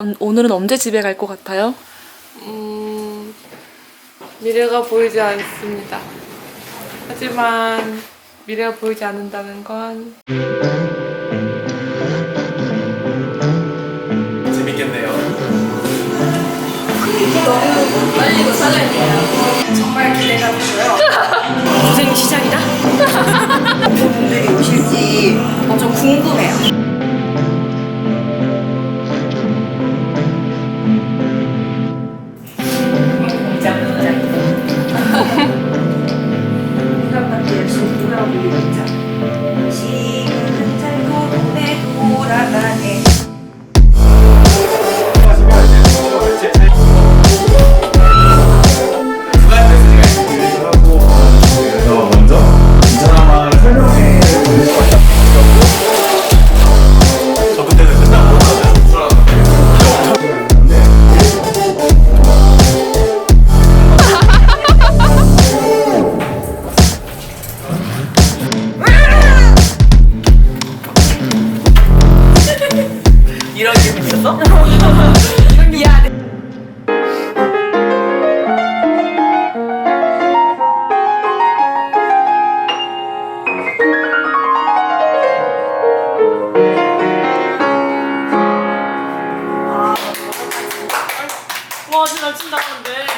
음, 오늘은 언제 집에 갈 것 같아요? 음, 미래가 보이지 않습니다. 하지만 미래가 보이지 않는다는 건 재밌겠네요. 정말 기대가 되고요. 인생 시작이다. 분들이 오실지 어, 좀 궁금해요. later. 있었어? 미안해. 와 진짜 나 친다 근데.